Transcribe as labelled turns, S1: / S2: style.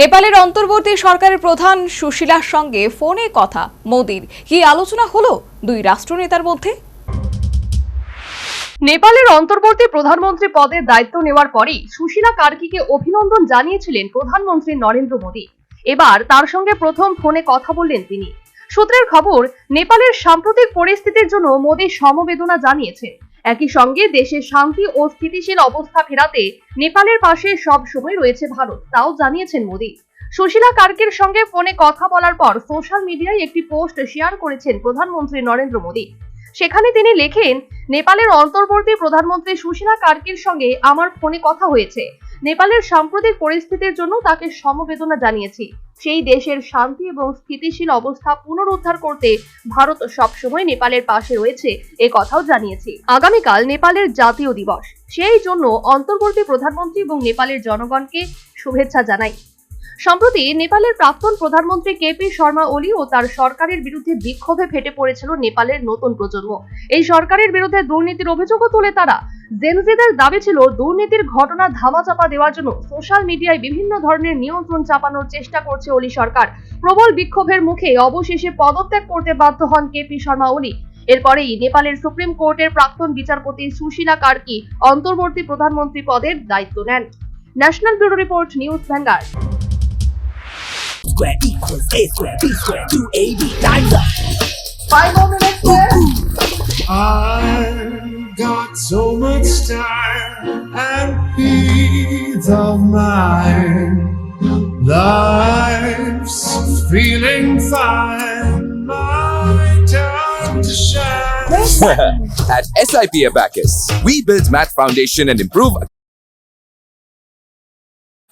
S1: নেপালের অন্তর্বর্তী সরকারের প্রধান সুশীলার সঙ্গে ফোনে কথা, মোদির। কি আলোচনা হলো দুই রাষ্ট্রনেতার মধ্যে?
S2: নেপালের অন্তর্বর্তী প্রধানমন্ত্রী পদের দায়িত্ব নেওয়ার পরেই সুশীলা কার্কিকে অভিনন্দন জানিয়েছিলেন প্রধানমন্ত্রী নরেন্দ্র মোদী। এবার তার সঙ্গে প্রথম ফোনে কথা বললেন তিনি। সূত্রের খবর, নেপালের সাম্প্রতিক পরিস্থিতির জন্য মোদী সমবেদনা জানিয়েছেন। একই সঙ্গে দেশে শান্তি ও স্থিতিশীল অবস্থা ফেরাতে নেপালের পাশে সব সময় রয়েছে ভারত, তাও জানিয়েছেন মোদী। সুশীলা কার্কের সঙ্গে ফোনে কথা বলার পর সোশ্যাল মিডিয়ায় একটি পোস্ট শেয়ার করেছেন প্রধানমন্ত্রী নরেন্দ্র মোদী। সেখানে তিনি লেখেন, নেপালের অন্তর্বর্তী প্রধানমন্ত্রী সুশীলা কার্কের সঙ্গে আমার ফোনে কথা হয়েছে। নেপালের সাম্প্রতিক পরিস্থিতির জন্য তাকে সমবেদনা জানিয়েছি। সেই দেশের শান্তি এবং স্থিতিশীল অবস্থা পুনরুদ্ধার করতে ভারত সবসময় নেপালের পাশে রয়েছে এ কথাও জানিয়েছি। আগামীকাল নেপালের জাতীয় দিবস। সেই জন্য অন্তর্বর্তী প্রধানমন্ত্রী এবং নেপালের জনগণকে শুভেচ্ছা জানাই। সম্প্রতি নেপালের প্রাক্তন প্রধানমন্ত্রী কেপি শর্মা ওলি ও তার সরকারের বিরুদ্ধে বিক্ষোভে ফেটে পড়েছিল নেপালের নতুন প্রজন্ম। এই সরকারের বিরুদ্ধে দুর্নীতির অভিযোগও তুলে তারা। জেনজিদের দাবি ছিল দুর্নীতির ঘটনা ধামাচাপা দেওয়ার জন্য সোশ্যাল মিডিয়ায় বিভিন্ন ধরনের নিয়ন্ত্রণ চাপানোর চেষ্টা করছে ওলি সরকার। প্রবল বিক্ষোভের মুখে অবশেষে পদত্যাগ করতে বাধ্য হন কেপি শর্মা ওলি। এরপরেই নেপালের সুপ্রিম কোর্টের প্রাক্তন বিচারপতি সুশীলা কার্কি অন্তর্বর্তী প্রধানমন্ত্রী পদের দায়িত্ব নেন। ন্যাশনাল ব্যুরো রিপোর্ট, নিউজ ভ্যাঙ্গার
S3: square equals A square, B square, 2AB times up.
S2: Five more minutes,
S4: I've got so much time and peace of mind. Life's feeling fine. My time to shine.
S5: At SIP Abacus, we build math foundation and improve